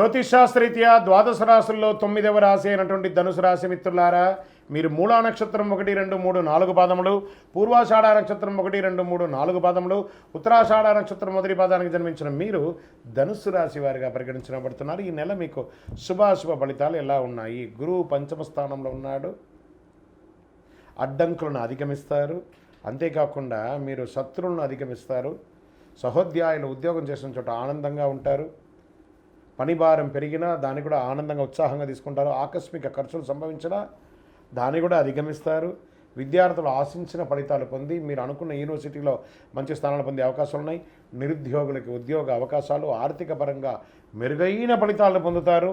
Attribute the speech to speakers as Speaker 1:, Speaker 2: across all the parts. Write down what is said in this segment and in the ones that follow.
Speaker 1: జ్యోతిషాస్త్రీత్యా ద్వాదశ రాశుల్లో తొమ్మిదవ రాశి అయినటువంటి ధనుసు రాశి మిత్రులారా మీరు మూలా నక్షత్రం ఒకటి రెండు మూడు నాలుగు పాదములు పూర్వాషాఢ నక్షత్రం ఒకటి రెండు మూడు నాలుగు పాదములు ఉత్తరాషాఢ నక్షత్రం మొదటి పాదానికి జన్మించిన మీరు ధనుస్సు రాశి వారిగా పరిగణించబడుతున్నారు. ఈ నెల మీకు శుభాశుభ ఫలితాలు ఎలా ఉన్నాయి? గురువు పంచమ స్థానంలో ఉన్నాడు. అడ్డంకులను అధిగమిస్తారు. అంతేకాకుండా మీరు శత్రువులను అధిగమిస్తారు. సహోద్యాయులు ఉద్యోగం చేసిన చోట ఆనందంగా ఉంటారు. పని భారం పెరిగినా దాన్ని కూడా ఆనందంగా ఉత్సాహంగా తీసుకుంటారు. ఆకస్మిక ఖర్చులు సంభవించినా దాన్ని కూడా అధిగమిస్తారు. విద్యార్థులు ఆశించిన ఫలితాలు పొంది మీరు అనుకున్న యూనివర్సిటీలో మంచి స్థానాలు పొందే అవకాశాలు ఉన్నాయి. నిరుద్యోగులకి ఉద్యోగ అవకాశాలు ఆర్థిక పరంగా మెరుగైన ఫలితాలను పొందుతారు.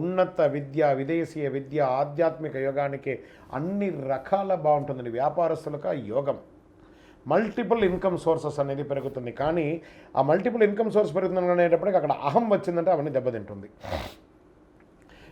Speaker 1: ఉన్నత విద్య విదేశీయ విద్య ఆధ్యాత్మిక యోగానికి అన్ని రకాల బాగుంటుందండి వ్యాపారస్తులకు యోగం. మల్టిపుల్ ఇన్కమ్ సోర్సెస్ అనేది పెరుగుతుంది. కానీ ఆ మల్టిపుల్ ఇన్కమ్ సోర్స్ పెరుగుతుంది అనేటప్పటికి అక్కడ అహం వచ్చిందంటే అవన్నీ దెబ్బతింటుంది.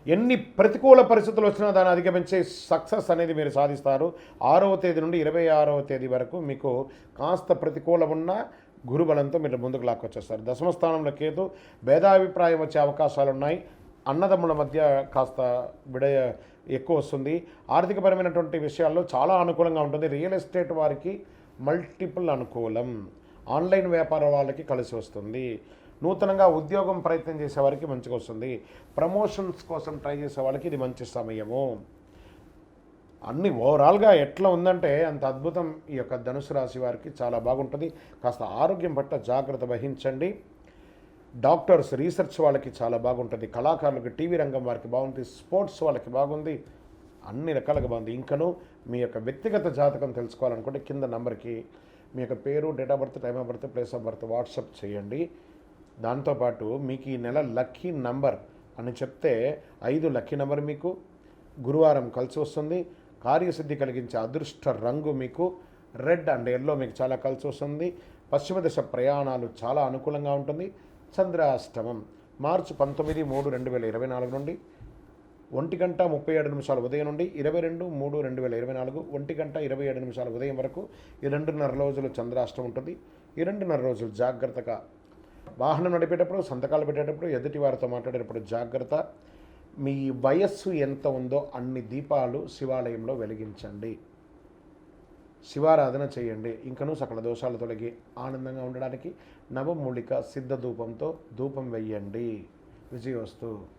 Speaker 1: ఎన్ని ప్రతికూల పరిస్థితులు వచ్చినా దాన్ని అధిగమించే సక్సెస్ అనేది మీరు సాధిస్తారు. ఆరవ తేదీ నుండి ఇరవై ఆరవ తేదీ వరకు మీకు కాస్త ప్రతికూలం ఉన్న గురుబలంతో మీరు ముందుకు లాక్కొచ్చేస్తారు. దశమ స్థానంలో కేతు భేదాభిప్రాయం వచ్చే అవకాశాలు ఉన్నాయి. అన్నదమ్ముల మధ్య కాస్త విడయ ఎక్కువ వస్తుంది. ఆర్థికపరమైనటువంటి విషయాల్లో చాలా అనుకూలంగా ఉంటుంది. రియల్ ఎస్టేట్ వారికి మల్టిపుల్ అనుకూలం. ఆన్లైన్ వ్యాపారం వాళ్ళకి కలిసి వస్తుంది. నూతనంగా ఉద్యోగం ప్రయత్నం చేసే వారికి మంచిగా వస్తుంది. ప్రమోషన్స్ కోసం ట్రై చేసే వాళ్ళకి ఇది మంచి సమయము. అన్ని ఓవరాల్గా ఎట్లా ఉందంటే అంత అద్భుతం ఈ యొక్క ధనుసు రాశి వారికి చాలా బాగుంటుంది. కాస్త ఆరోగ్యం పట్ల జాగ్రత్త వహించండి. డాక్టర్స్ రీసెర్చ్ వాళ్ళకి చాలా బాగుంటుంది. కళాకారులకు టీవీ రంగం వారికి బాగుంటుంది. స్పోర్ట్స్ వాళ్ళకి బాగుంది. అన్ని రకాలుగా బాగుంది. ఇంకను మీ యొక్క వ్యక్తిగత జాతకం తెలుసుకోవాలనుకుంటే కింద నెంబర్కి మీ యొక్క పేరు date of birth time of birth place of birth WhatsApp చేయండి. దాంతోపాటు మీకు ఈ నెల లక్కీ నంబర్ అని చెప్తే ఐదు లక్కీ నంబర్ మీకు గురువారం కలిసి వస్తుంది. కార్యసిద్ధి కలిగించే అదృష్ట రంగు మీకు రెడ్ అండ్ ఎల్లో మీకు చాలా కలిసి వస్తుంది. పశ్చిమ దిశ ప్రయాణాలు చాలా అనుకూలంగా ఉంటుంది. చంద్రాష్టమం మార్చి పంతొమ్మిది మూడు రెండు వేల ఇరవై నాలుగు నుండి ఒంటి గంట ముప్పై ఏడు నిమిషాల ఉదయం నుండి ఇరవై రెండు మూడు రెండు వేల ఇరవై నాలుగు ఒంటి గంట ఇరవై ఏడు నిమిషాల ఉదయం వరకు ఈ రెండున్నర రోజులు చంద్రాష్టం ఉంటుంది. ఈ రెండున్నర రోజులు జాగ్రత్తగా వాహనం నడిపేటప్పుడు సంతకాలు పెట్టేటప్పుడు ఎదుటి వారితో మాట్లాడేటప్పుడు జాగ్రత్త. మీ వయస్సు ఎంత ఉందో అన్ని దీపాలు శివాలయంలో వెలిగించండి. శివారాధన చేయండి. ఇంకనూ సకల దోషాలు తొలగి ఆనందంగా ఉండడానికి నవమూలిక సిద్ధ ధూపంతో ధూపం వెయ్యండి. విజయోస్తు